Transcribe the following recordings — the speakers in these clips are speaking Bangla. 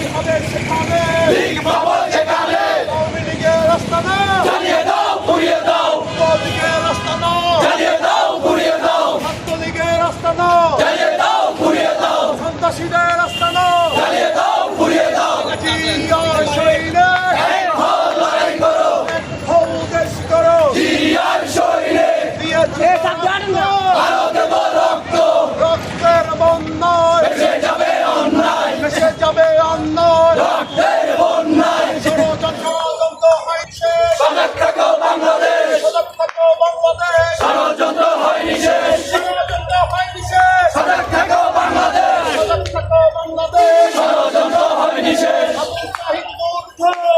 লড়াই হবে সেখানে। লীগ পাবো যেখানে আওয়ামী লীগের রাস্তা না জ্বালিয়ে দাও পুড়িয়ে দাও। যুবলীগের রাস্তা না জ্বালিয়ে দাও পুড়িয়ে দাও। ছাত্রলীগের রাস্তা না জ্বালিয়ে দাও পুড়িয়ে দাও। সন্ত্রাসীদের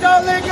Don't let